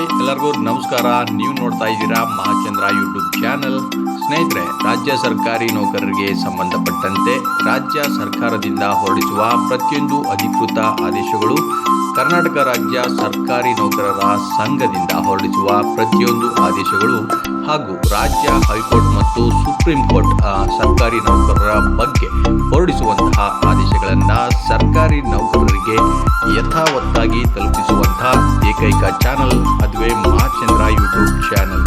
Hi ಎಲ್ಲರಿಗೂ ನಮಸ್ಕಾರ. ನೀವು ನೋಡ್ತಾ ಇದ್ದೀರಾ ಮಹಾಚಂದ್ರ ಯೂಟ್ಯೂಬ್ ಚಾನಲ್ ಸ್ನೇಹಿತರೆ, ರಾಜ್ಯ ಸರ್ಕಾರಿ ನೌಕರರಿಗೆ ಸಂಬಂಧಪಟ್ಟಂತೆ ರಾಜ್ಯ ಸರ್ಕಾರದಿಂದ ಹೊರಡಿಸುವ ಪ್ರತಿಯೊಂದು ಅಧಿಕೃತ ಆದೇಶಗಳು ಕರ್ನಾಟಕ ರಾಜ್ಯ ಸರ್ಕಾರಿ ನೌಕರರ ಸಂಘದಿಂದ ಹೊರಡಿಸುವ ಪ್ರತಿಯೊಂದು ಆದೇಶಗಳು ಹಾಗೂ ರಾಜ್ಯ ಹೈಕೋರ್ಟ್ ಮತ್ತು ಸುಪ್ರೀಂ ಕೋರ್ಟ್ ಸರ್ಕಾರಿ ನೌಕರರ ಬಗ್ಗೆ ಹೊರಡಿಸುವಂತಹ ಆದೇಶಗಳನ್ನು ಸರ್ಕಾರಿ ನೌಕರರಿಗೆ ಯಥಾವತ್ತಾಗಿ ತಲುಪಿಸುವಂತಹ ಏಕೈಕ ಚಾನಲ್ ಅದುವೇ ಮಹಾಚಂದ್ರ ಯೂಟ್ಯೂಬ್ ಚಾನಲ್.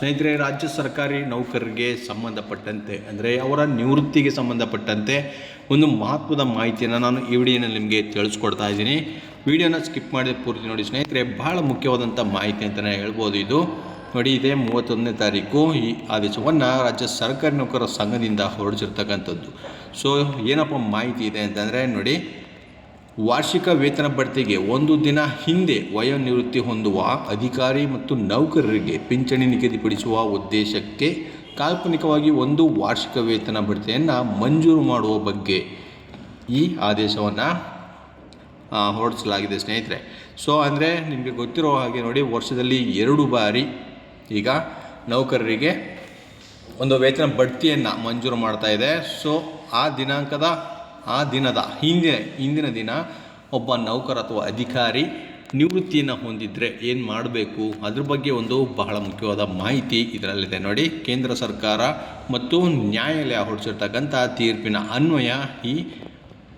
ಸ್ನೇಹಿತರೆ, ರಾಜ್ಯ ಸರ್ಕಾರಿ ನೌಕರರಿಗೆ ಸಂಬಂಧಪಟ್ಟಂತೆ, ಅಂದರೆ ಅವರ ನಿವೃತ್ತಿಗೆ ಸಂಬಂಧಪಟ್ಟಂತೆ ಒಂದು ಮಹತ್ವದ ಮಾಹಿತಿಯನ್ನು ನಾನು ಈ ವಿಡಿಯೋನಲ್ಲಿ ನಿಮಗೆ ತಿಳಿಸ್ಕೊಡ್ತಾ ಇದ್ದೀನಿ. ವಿಡಿಯೋನ ಸ್ಕಿಪ್ ಮಾಡಿದ ಪೂರ್ತಿ ನೋಡಿ ಸ್ನೇಹಿತರೆ, ಬಹಳ ಮುಖ್ಯವಾದಂಥ ಮಾಹಿತಿ ಅಂತಲೇ ಹೇಳ್ಬೋದು ಇದು. ನೋಡಿ, ಇದೇ ಮೂವತ್ತೊಂದನೇ ತಾರೀಕು, ಈ ಆದೇಶವನ್ನು ರಾಜ್ಯ ಸರ್ಕಾರಿ ನೌಕರರ ಸಂಘದಿಂದ ಹೊರಡಿಸಿರ್ತಕ್ಕಂಥದ್ದು. ಸೊ ಏನಪ್ಪ ಮಾಹಿತಿ ಇದೆ ಅಂತಂದರೆ, ನೋಡಿ ವಾರ್ಷಿಕ ವೇತನ ಬಡ್ತಿಗೆ ಒಂದು ದಿನ ಹಿಂದೆ ವಯೋನಿವೃತ್ತಿ ಹೊಂದುವ ಅಧಿಕಾರಿ ಮತ್ತು ನೌಕರರಿಗೆ ಪಿಂಚಣಿ ನಿಗದಿಪಡಿಸುವ ಉದ್ದೇಶಕ್ಕೆ ಕಾಲ್ಪನಿಕವಾಗಿ ಒಂದು ವಾರ್ಷಿಕ ವೇತನ ಬಡ್ತಿಯನ್ನು ಮಂಜೂರು ಮಾಡುವ ಬಗ್ಗೆ ಈ ಆದೇಶವನ್ನು ಹೊರಡಿಸಲಾಗಿದೆ ಸ್ನೇಹಿತರೆ. ಸೊ ಅಂದರೆ ನಿಮಗೆ ಗೊತ್ತಿರೋ ಹಾಗೆ ನೋಡಿ, ವರ್ಷದಲ್ಲಿ ಎರಡು ಬಾರಿ ಈಗ ನೌಕರರಿಗೆ ಒಂದು ವೇತನ ಬಡ್ತಿಯನ್ನು ಮಂಜೂರು ಮಾಡ್ತಾ ಇದೆ. ಸೊ ಆ ದಿನಾಂಕದ ಆ ದಿನದ ಹಿಂದಿನ ಹಿಂದಿನ ದಿನ ಒಬ್ಬ ನೌಕರ ಅಥವಾ ಅಧಿಕಾರಿ ನಿವೃತ್ತಿಯನ್ನು ಹೊಂದಿದರೆ ಏನು ಮಾಡಬೇಕು? ಅದ್ರ ಬಗ್ಗೆ ಒಂದು ಬಹಳ ಮುಖ್ಯವಾದ ಮಾಹಿತಿ ಇದರಲ್ಲಿದೆ ನೋಡಿ. ಕೇಂದ್ರ ಸರ್ಕಾರ ಮತ್ತು ನ್ಯಾಯಾಲಯ ಹೊರಡಿಸಿರ್ತಕ್ಕಂಥ ತೀರ್ಪಿನ ಅನ್ವಯ ಈ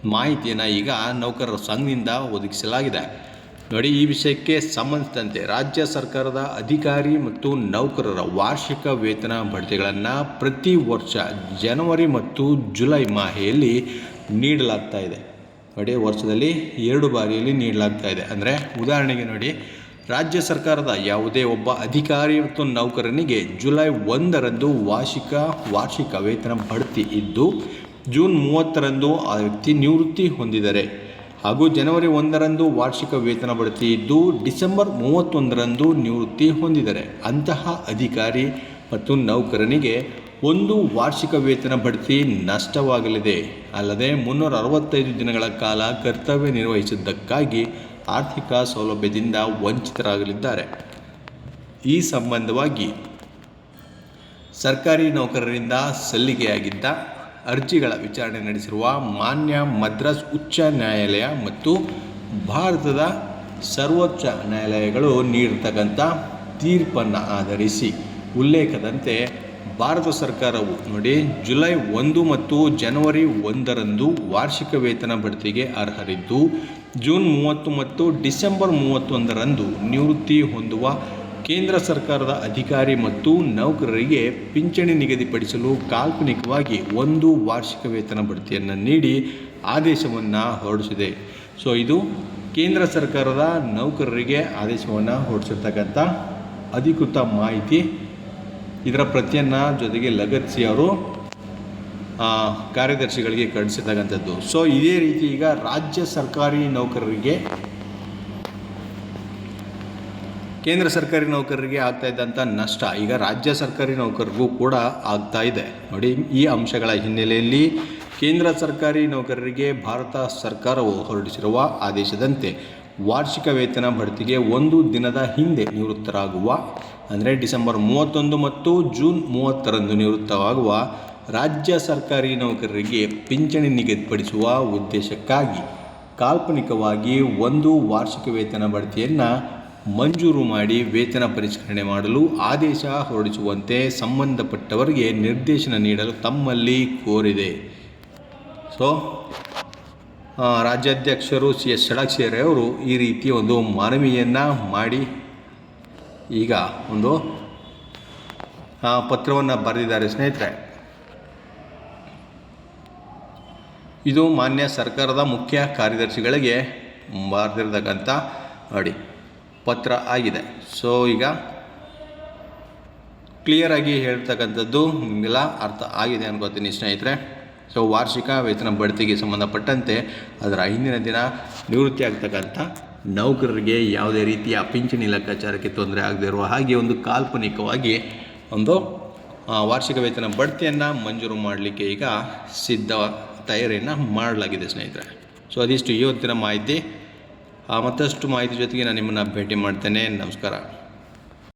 ಮಾಹಿತಿಯನ್ನು ಈಗ ನೌಕರರ ಸಂಘದಿಂದ ಒದಗಿಸಲಾಗಿದೆ. ನೋಡಿ, ಈ ವಿಷಯಕ್ಕೆ ಸಂಬಂಧಿಸಿದಂತೆ ರಾಜ್ಯ ಸರ್ಕಾರದ ಅಧಿಕಾರಿ ಮತ್ತು ನೌಕರರ ವಾರ್ಷಿಕ ವೇತನ ಬಡ್ತಿಗಳನ್ನು ಪ್ರತಿ ವರ್ಷ ಜನವರಿ ಮತ್ತು ಜುಲೈ ಮಾಹೆಯಲ್ಲಿ ನೀಡಲಾಗ್ತಾ ಇದೆ. ನೋಡಿ, ವರ್ಷದಲ್ಲಿ ಎರಡು ಬಾರಿಯಲ್ಲಿ ನೀಡಲಾಗ್ತಾ ಇದೆ. ಅಂದರೆ, ಉದಾಹರಣೆಗೆ ನೋಡಿ, ರಾಜ್ಯ ಸರ್ಕಾರದ ಯಾವುದೇ ಒಬ್ಬ ಅಧಿಕಾರಿ ಮತ್ತು ನೌಕರನಿಗೆ ಜುಲೈ ಒಂದರಂದು ವಾರ್ಷಿಕ ವಾರ್ಷಿಕ ವೇತನ ಬಡ್ತಿ ಇದ್ದು, ಜೂನ್ ಮೂವತ್ತರಂದು ಆ ವ್ಯಕ್ತಿ ನಿವೃತ್ತಿ ಹೊಂದಿದರೆ. ಹಾಗೂ ಜನವರಿ ಒಂದರಂದು ವಾರ್ಷಿಕ ವೇತನ ಬಡ್ತಿ ಇದ್ದು, ಡಿಸೆಂಬರ್ ಮೂವತ್ತೊಂದರಂದು ನಿವೃತ್ತಿ ಹೊಂದಿದರೆ. ಅಂತಹ ಅಧಿಕಾರಿ ಮತ್ತು ನೌಕರನಿಗೆ ಒಂದು ವಾರ್ಷಿಕ ವೇತನ ಬಡ್ತಿ ನಷ್ಟವಾಗಲಿದೆ. ಅಲ್ಲದೆ ಮುನ್ನೂರ ಅರವತ್ತೈದು ದಿನಗಳ ಕಾಲ ಕರ್ತವ್ಯ ನಿರ್ವಹಿಸಿದ್ದಕ್ಕಾಗಿ ಆರ್ಥಿಕ ಸೌಲಭ್ಯದಿಂದ ವಂಚಿತರಾಗಲಿದ್ದಾರೆ. ಈ ಸಂಬಂಧವಾಗಿ ಸರ್ಕಾರಿ ನೌಕರರಿಂದ ಸಲ್ಲಿಕೆಯಾಗಿದ್ದ ಅರ್ಜಿಗಳ ವಿಚಾರಣೆ ನಡೆಸಿರುವ ಮಾನ್ಯ ಮದ್ರಾಸ್ ಉಚ್ಚ ನ್ಯಾಯಾಲಯ ಮತ್ತು ಭಾರತದ ಸರ್ವೋಚ್ಚ ನ್ಯಾಯಾಲಯಗಳು ನೀಡಿರ್ತಕ್ಕಂಥ ತೀರ್ಪನ್ನು ಆಧರಿಸಿ ಉಲ್ಲೇಖದಂತೆ ಭಾರತ ಸರ್ಕಾರವು ನೋಡಿ, ಜುಲೈ ಒಂದು ಮತ್ತು ಜನವರಿ ಒಂದರಂದು ವಾರ್ಷಿಕ ವೇತನ ಬಡ್ತಿಗೆ ಅರ್ಹರಿದ್ದು, ಜೂನ್ ಮೂವತ್ತು ಮತ್ತು ಡಿಸೆಂಬರ್ ಮೂವತ್ತೊಂದರಂದು ನಿವೃತ್ತಿ ಹೊಂದುವ ಕೇಂದ್ರ ಸರ್ಕಾರದ ಅಧಿಕಾರಿ ಮತ್ತು ನೌಕರರಿಗೆ ಪಿಂಚಣಿ ನಿಗದಿಪಡಿಸಲು ಕಾಲ್ಪನಿಕವಾಗಿ ಒಂದು ವಾರ್ಷಿಕ ವೇತನ ಬಡ್ತಿಯನ್ನು ನೀಡಿ ಆದೇಶವನ್ನು ಹೊರಡಿಸಿದೆ. ಸೊ, ಇದು ಕೇಂದ್ರ ಸರ್ಕಾರದ ನೌಕರರಿಗೆ ಆದೇಶವನ್ನು ಹೊರಡಿಸಿರ್ತಕ್ಕಂಥ ಅಧಿಕೃತ ಮಾಹಿತಿ. ಇದರ ಪ್ರತಿಯನ್ನು ಜೊತೆಗೆ ಲಗತ್ಸಿ ಅವರು ಕಾರ್ಯದರ್ಶಿಗಳಿಗೆ ಕಳಿಸಿರ್ತಕ್ಕಂಥದ್ದು. ಸೊ ಇದೇ ರೀತಿ ಈಗ ರಾಜ್ಯ ಸರ್ಕಾರಿ ನೌಕರರಿಗೆ, ಕೇಂದ್ರ ಸರ್ಕಾರಿ ನೌಕರರಿಗೆ ಆಗ್ತಾ ಇದ್ದಂಥ ನಷ್ಟ ಈಗ ರಾಜ್ಯ ಸರ್ಕಾರಿ ನೌಕರರಿಗೂ ಕೂಡ ಆಗ್ತಾ ಇದೆ. ನೋಡಿ, ಈ ಅಂಶಗಳ ಹಿನ್ನೆಲೆಯಲ್ಲಿ ಕೇಂದ್ರ ಸರ್ಕಾರಿ ನೌಕರರಿಗೆ ಭಾರತ ಸರ್ಕಾರವು ಹೊರಡಿಸಿರುವ ಆದೇಶದಂತೆ ವಾರ್ಷಿಕ ವೇತನ ಬಡ್ತಿಗೆ ಒಂದು ದಿನದ ಹಿಂದೆ ನಿವೃತ್ತರಾಗುವ ಅಂದರೆ ಡಿಸೆಂಬರ್ ಮೂವತ್ತೊಂದು ಮತ್ತು ಜೂನ್ ಮೂವತ್ತರಂದು ನಿವೃತ್ತವಾಗುವ ರಾಜ್ಯ ಸರ್ಕಾರಿ ನೌಕರರಿಗೆ ಪಿಂಚಣಿ ನಿಗದಿಪಡಿಸುವ ಉದ್ದೇಶಕ್ಕಾಗಿ ಕಾಲ್ಪನಿಕವಾಗಿ ಒಂದು ವಾರ್ಷಿಕ ವೇತನ ಬಡ್ತಿಯನ್ನು ಮಂಜೂರು ಮಾಡಿ ವೇತನ ಪರಿಷ್ಕರಣೆ ಮಾಡಲು ಆದೇಶ ಹೊರಡಿಸುವಂತೆ ಸಂಬಂಧಪಟ್ಟವರಿಗೆ ನಿರ್ದೇಶನ ನೀಡಲು ತಮ್ಮಲ್ಲಿ ಕೋರಿದೆ. ಸೊ ರಾಜ್ಯಾಧ್ಯಕ್ಷರು ಸಿ ಎಸ್ ಷಡಾಕ್ಷರಿ ಅವರು ಈ ರೀತಿ ಒಂದು ಮನವಿಯನ್ನು ಮಾಡಿ ಈಗ ಒಂದು ಪತ್ರವನ್ನು ಬರೆದಿದ್ದಾರೆ ಸ್ನೇಹಿತರೆ. ಇದು ಮಾನ್ಯ ಸರ್ಕಾರದ ಮುಖ್ಯ ಕಾರ್ಯದರ್ಶಿಗಳಿಗೆ ಬರೆದಿರತಕ್ಕಂಥ ನೋಡಿ ಪತ್ರ ಆಗಿದೆ. ಸೊ ಈಗ ಕ್ಲಿಯರಾಗಿ ಹೇಳ್ತಕ್ಕಂಥದ್ದು ನಿಮಗೆಲ್ಲ ಅರ್ಥ ಆಗಿದೆ ಅನ್ಕೋತೀನಿ ಸ್ನೇಹಿತರೆ. ಸೊ ವಾರ್ಷಿಕ ವೇತನ ಬಡ್ತಿಗೆ ಸಂಬಂಧಪಟ್ಟಂತೆ ಅದರ ಹಿಂದಿನ ದಿನ ನಿವೃತ್ತಿ ಆಗ್ತಕ್ಕಂಥ ನೌಕರರಿಗೆ ಯಾವುದೇ ರೀತಿಯ ಪಿಂಚಣಿ ಲೆಕ್ಕಾಚಾರಕ್ಕೆ ತೊಂದರೆ ಆಗದೇ ಇರುವ ಹಾಗೆ ಒಂದು ಕಾಲ್ಪನಿಕವಾಗಿ ಒಂದು ವಾರ್ಷಿಕ ವೇತನ ಬಡ್ತಿಯನ್ನು ಮಂಜೂರು ಮಾಡಲಿಕ್ಕೆ ಈಗ ಸಿದ್ಧ ತಯಾರಿಯನ್ನು ಮಾಡಲಾಗಿದೆ ಸ್ನೇಹಿತರೆ. ಸೊ ಅದಿಷ್ಟು ಇವತ್ತಿನ ಮಾಹಿತಿ. ಮತ್ತಷ್ಟು ಮಾಹಿತಿ ಜೊತೆಗೆ ನಾನು ನಿಮ್ಮನ್ನು ಭೇಟಿ ಮಾಡ್ತೇನೆ. ನಮಸ್ಕಾರ.